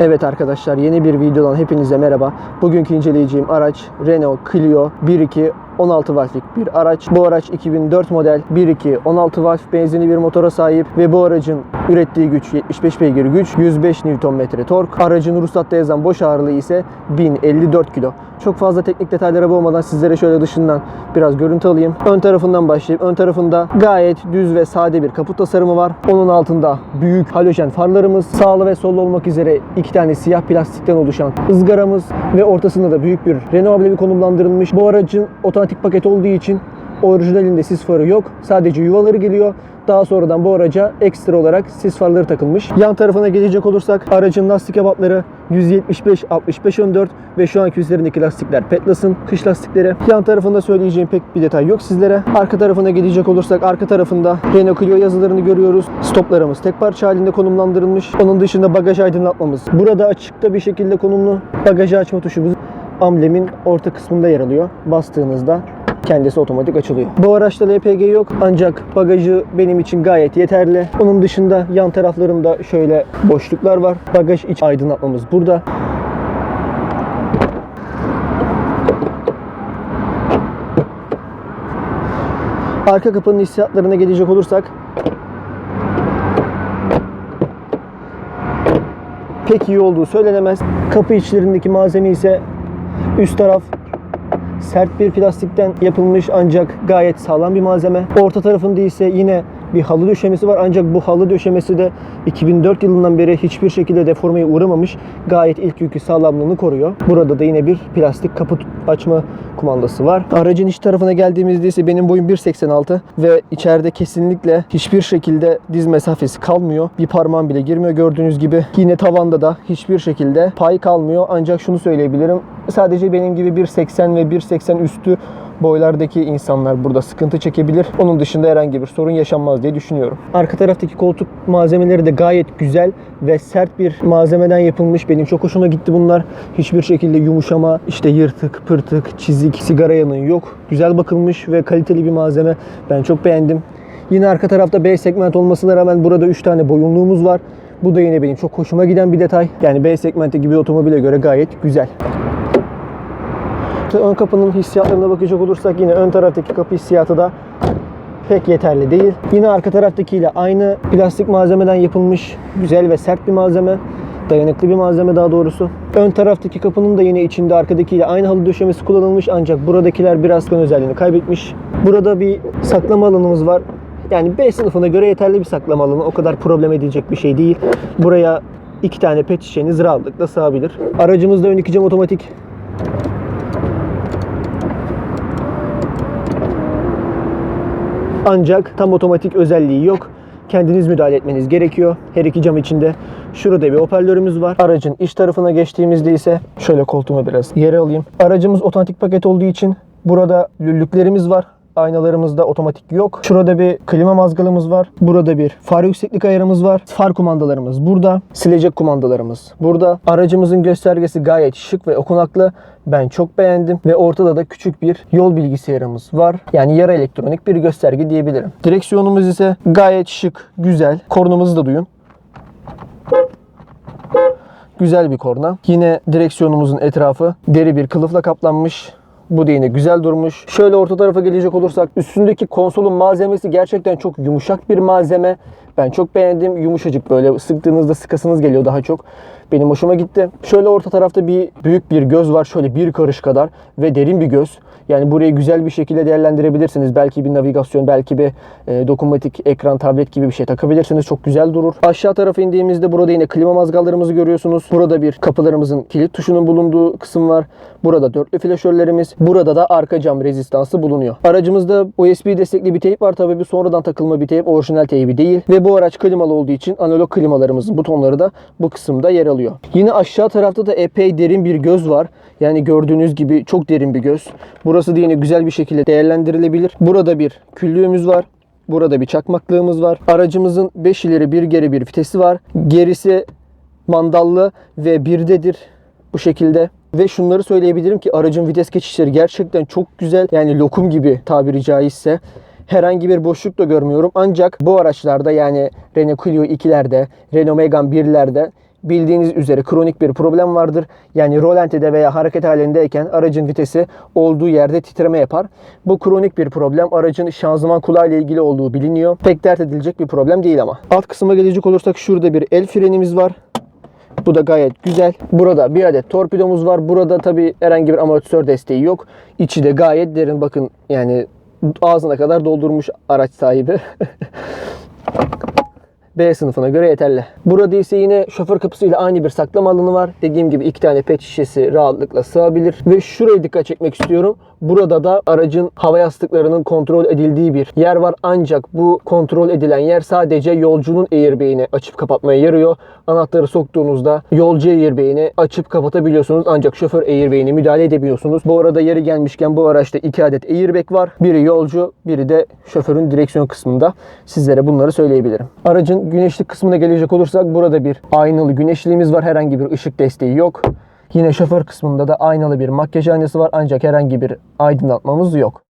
Evet arkadaşlar yeni bir videodan hepinize merhaba. Bugünkü inceleyeceğim araç Renault Clio 1.2 16 valflik bir araç. Bu araç 2004 model 1.2 16 valf benzinli bir motora sahip ve bu aracın ürettiği güç 75 beygir güç, 105 Nm tork. Aracın ruhsatta yazan boş ağırlığı ise 1054 kilo. Çok fazla teknik detaylara boğmadan sizlere şöyle dışından biraz görüntü alayım. Ön tarafından başlayıp ön tarafında gayet düz ve sade bir kaput tasarımı var. Onun altında büyük halojen farlarımız, sağlı ve sollu olmak üzere iki tane siyah plastikten oluşan ızgaramız ve ortasında da büyük bir Renault amblevi konumlandırılmış. Bu aracın otomatik paket olduğu için orijinalinde sis farı yok. Sadece yuvaları geliyor. Daha sonradan bu araca ekstra olarak sis farları takılmış. Yan tarafına gelecek olursak aracın lastik ebatları 175 65 14 ve şu anki üzerindeki lastikler Petlas'ın kış lastikleri. Yan tarafında söyleyeceğim pek bir detay yok sizlere. Arka tarafına gelecek olursak arka tarafında Renault Clio yazılarını görüyoruz. Stoplarımız tek parça halinde konumlandırılmış. Onun dışında bagaj aydınlatmamız. Burada açıkta bir şekilde konumlu bagajı açma tuşumuz amblemin orta kısmında yer alıyor. Bastığınızda kendisi otomatik açılıyor. Bu araçta LPG yok ancak bagajı benim için gayet yeterli. Onun dışında yan taraflarında şöyle boşluklar var. Bagaj iç aydınlatmamız burada. Arka kapının hissiyatlarına gelecek olursak pek iyi olduğu söylenemez. Kapı içlerindeki malzeme ise üst taraf sert bir plastikten yapılmış ancak gayet sağlam bir malzeme. Orta tarafında ise yine bir halı döşemesi var ancak bu halı döşemesi de 2004 yılından beri hiçbir şekilde deformeye uğramamış. Gayet ilk yükü sağlamlığını koruyor. Burada da yine bir plastik kaput açma kumandası var. Aracın iç tarafına geldiğimizde ise benim boyum 1.86 ve içeride kesinlikle hiçbir şekilde diz mesafesi kalmıyor. Bir parmağım bile girmiyor gördüğünüz gibi. Yine tavanda da hiçbir şekilde pay kalmıyor. Ancak şunu söyleyebilirim. Sadece benim gibi 1.80 ve 1.80 üstü boylardaki insanlar burada sıkıntı çekebilir. Onun dışında herhangi bir sorun yaşanmaz diye düşünüyorum. Arka taraftaki koltuk malzemeleri de gayet güzel ve sert bir malzemeden yapılmış. Benim çok hoşuma gitti bunlar. Hiçbir şekilde yumuşama, işte yırtık, pırtık, çizik, sigara yanığı yok. Güzel bakılmış ve kaliteli bir malzeme. Ben çok beğendim. Yine arka tarafta B segment olmasına rağmen burada 3 tane boyunluğumuz var. Bu da yine benim çok hoşuma giden bir detay. Yani B segmenti gibi otomobile göre gayet güzel. Ön kapının hissiyatlarına bakacak olursak yine ön taraftaki kapı hissiyatı da pek yeterli değil. Yine arka taraftakiyle aynı plastik malzemeden yapılmış güzel ve sert bir malzeme. Dayanıklı bir malzeme daha doğrusu. Ön taraftaki kapının da yine içinde arkadakiyle aynı halı döşemesi kullanılmış ancak buradakiler biraz ön özelliğini kaybetmiş. Burada bir saklama alanımız var. Yani B sınıfına göre yeterli bir saklama alanı. O kadar problem edilecek bir şey değil. Buraya iki tane pet şişeniz rahatlıkla sığabilir. Aracımızda ön iki cam otomatik Ancak tam otomatik özelliği yok. Kendiniz müdahale etmeniz gerekiyor. Her iki cam içinde. Şurada bir hoparlörümüz var. Aracın iç tarafına geçtiğimizde ise şöyle koltuğuma biraz yer alayım. Aracımız otomatik paket olduğu için burada lüllüklerimiz var. Aynalarımızda otomatik yok. Şurada bir klima mazgalımız var. Burada bir far yükseklik ayarımız var. Far kumandalarımız burada. Silecek kumandalarımız burada. Aracımızın göstergesi gayet şık ve okunaklı. Ben çok beğendim ve ortada da küçük bir yol bilgisayarımız var. Yani yarı elektronik bir gösterge diyebilirim. Direksiyonumuz ise gayet şık, güzel. Kornamızı da duyun. Güzel bir korna. Yine direksiyonumuzun etrafı deri bir kılıfla kaplanmış. Bu yine güzel durmuş. Şöyle orta tarafa gelecek olursak üstündeki konsolun malzemesi gerçekten çok yumuşak bir malzeme. Ben çok beğendim. Yumuşacık böyle sıktığınızda sıkasınız geliyor daha çok. Benim hoşuma gitti. Şöyle orta tarafta bir büyük bir göz var. Şöyle bir karış kadar ve derin bir göz. Yani burayı güzel bir şekilde değerlendirebilirsiniz. Belki bir navigasyon, belki bir e, dokunmatik ekran, tablet gibi bir şey takabilirsiniz. Çok güzel durur. Aşağı tarafa indiğimizde burada yine klima mazgallarımızı görüyorsunuz. Burada bir kapılarımızın kilit tuşunun bulunduğu kısım var. Burada dörtlü flaşörlerimiz. Burada da arka cam rezistansı bulunuyor. Aracımızda USB destekli bir teyp var. Tabii bir sonradan takılma bir teyp. Orijinal teybi değil. Ve bu araç klimalı olduğu için analog klimalarımızın butonları da bu kısımda yer alıyor. Yine aşağı tarafta da epey derin bir göz var. Yani gördüğünüz gibi çok derin bir göz. Burası da yine güzel bir şekilde değerlendirilebilir. Burada bir küllüğümüz var. Burada bir çakmaklığımız var. Aracımızın 5 ileri 1 geri bir vitesi var. Gerisi mandallı ve birdedir bu şekilde. Ve şunları söyleyebilirim ki aracın vites geçişleri gerçekten çok güzel. Yani lokum gibi tabiri caizse. Herhangi bir boşluk da görmüyorum. Ancak bu araçlarda yani Renault Clio 2'lerde, Renault Megane 1'lerde bildiğiniz üzere kronik bir problem vardır. Yani rolantide veya hareket halindeyken aracın vitesi olduğu yerde titreme yapar. Bu kronik bir problem. Aracın şanzıman kulağı ile ilgili olduğu biliniyor. Pek dert edilecek bir problem değil ama. Alt kısma gelecek olursak şurada bir el frenimiz var. Bu da gayet güzel. Burada bir adet torpidomuz var. Burada tabi herhangi bir amortisör desteği yok. İçi de gayet derin. Bakın yani ağzına kadar doldurmuş araç sahibi. B sınıfına göre yeterli. Burada ise yine şoför kapısıyla aynı bir saklama alanı var. Dediğim gibi iki tane pet şişesi rahatlıkla sığabilir. Ve şuraya dikkat çekmek istiyorum. Burada da aracın hava yastıklarının kontrol edildiği bir yer var. Ancak bu kontrol edilen yer sadece yolcunun airbag'ini açıp kapatmaya yarıyor. Anahtarı soktuğunuzda yolcu airbag'ini açıp kapatabiliyorsunuz. Ancak şoför airbag'ine müdahale edemiyorsunuz. Bu arada yeri gelmişken bu araçta iki adet airbag var. Biri yolcu, biri de şoförün direksiyon kısmında. Sizlere bunları söyleyebilirim. Aracın güneşlik kısmına gelecek olursak burada bir aynalı güneşliğimiz var. Herhangi bir ışık desteği yok. Yine şoför kısmında da aynalı bir makyaj aynası var ancak herhangi bir aydınlatmamız yok.